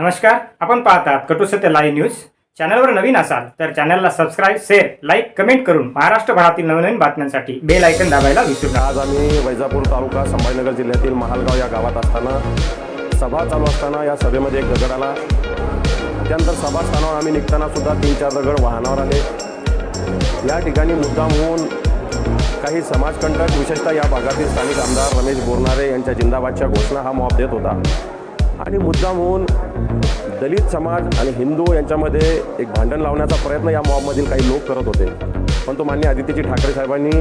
नमस्कार आपण पाहतात कटुसत्य लाईव्ह न्यूज चॅनलवर नवीन असाल तर चॅनलला सबस्क्राईब शेअर लाईक कमेंट करून महाराष्ट्रभरातील नवनवीन बातम्यांसाठी बेल ऐकन दाबायला विसरू नका. आज आम्ही वैजापूर तालुका संभाजीनगर जिल्ह्यातील महालगाव या गावात असताना सभा चालू असताना या सभेमध्ये एक दगड आला. त्यानंतर सभास्थानावर आम्ही निघताना सुद्धा तीन चार दगड वाहनावर आले. या ठिकाणी मुद्दाम होऊन काही समाजकंटक विशेषतः या भागातील स्थानिक आमदार रमेश बोरनारे यांच्या जिंदाबादच्या घोषणा हा मॉब देत होता. आणि मुद्दाम होऊन दलित समाज आणि हिंदू यांच्यामध्ये एक भांडण लावण्याचा प्रयत्न या मॉबमधील काही लोक करत होते. पण तो मान्य आदित्यजी ठाकरे साहेबांनी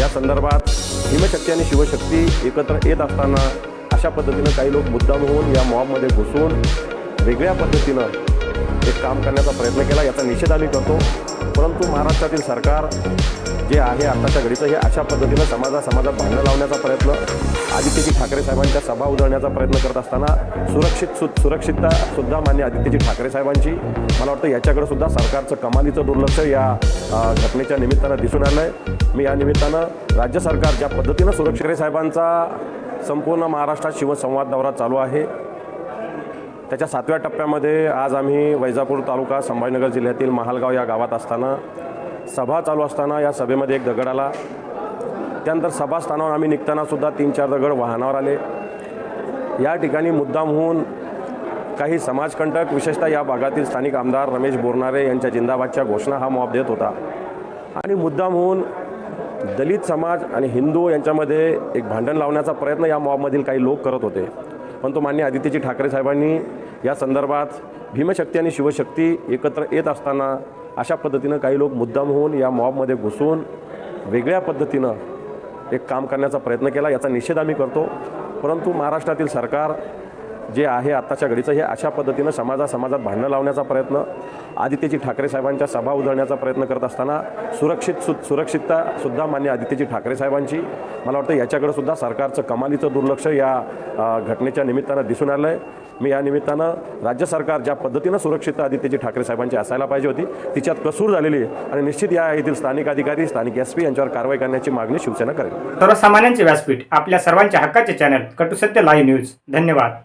या संदर्भात हिमशक्ती आणि शिवशक्ती एकत्र येत असताना अशा पद्धतीनं काही लोक मुद्दाम होऊन या मॉबमध्ये घुसून वेगळ्या पद्धतीनं एक काम करण्याचा प्रयत्न केला याचा निषेध आम्ही करतो. परंतु महाराष्ट्रातील सरकार जे आहे आत्ताच्या घडीचं हे अशा पद्धतीनं समाजा समाजात भांडणं लावण्याचा प्रयत्न आदित्यजी ठाकरे साहेबांच्या सभा उधळण्याचा प्रयत्न करत असताना सुरक्षित सु सुरक्षितता सुद्धा मान्य आदित्यजी ठाकरे साहेबांची. मला वाटतं याच्याकडे सुद्धा सरकारचं कमालीचं दुर्लक्ष या घटनेच्या निमित्तानं दिसून आलं आहे मी या निमित्तानं राज्य सरकार ज्या पद्धतीनं सुरक्षित साहेबांचा संपूर्ण महाराष्ट्रात शिवसंवाद दौरा चालू आहे त्याच्या सातव्या टप्प्यामध्ये आज आम्ही वैजापूर तालुका संभाजीनगर जिल्ह्यातील महालगाव या गावात असताना सभा चालू असताना या सभेमध्ये एक दगड आला. त्यानंतर सभास्थानावर आम्ही निघतानासुद्धा तीन चार दगड वाहनावर आले. या ठिकाणी मुद्दाम होऊन काही समाजकंटक विशेषतः या भागातील स्थानिक आमदार रमेश बोरनारे यांच्या जिंदाबादच्या घोषणा हा मॉब देत होता. आणि मुद्दाम होऊन दलित समाज आणि हिंदू यांच्यामध्ये एक भांडण लावण्याचा प्रयत्न या मॉबमधील काही लोक करत होते. पण तो मान्य आदित्यजी ठाकरे साहेबांनी या संदर्भात भीमशक्ती आणि शिवशक्ती एकत्र येत असताना अशा पद्धतीनं काही लोक मुद्दाम होऊन या मॉबमध्ये घुसून वेगळ्या पद्धतीनं एक काम करण्याचा प्रयत्न केला याचा निषेध आम्ही करतो. परंतु महाराष्ट्रातील सरकार जे आहे आत्ताच्या घडीचं हे अशा पद्धतीनं समाजा समाजात भांडणं लावण्याचा प्रयत्न आदित्यजी ठाकरे साहेबांच्या सभा उधळण्याचा प्रयत्न करत असताना सुरक्षित सु सुरक्षितता सुद्धा मान्य आदित्यजी ठाकरे साहेबांची. मला वाटतं याच्याकडे सुद्धा सरकारचं कमालीचं दुर्लक्ष या घटनेच्या निमित्तानं दिसून आलं आहे मी या निमित्तानं राज्य सरकार ज्या पद्धतीनं सुरक्षितता आदित्यजी ठाकरे साहेबांची असायला पाहिजे होती तिच्यात कसूर झालेली आहे आणि निश्चित या येथील स्थानिक अधिकारी स्थानिक एस पी यांच्यावर कारवाई करण्याची मागणी शिवसेना करेल. सर्वसामान्यांचे व्यासपीठ आपल्या सर्वांच्या हक्काचे चॅनल कटुसत्य लाईव्ह न्यूज. धन्यवाद.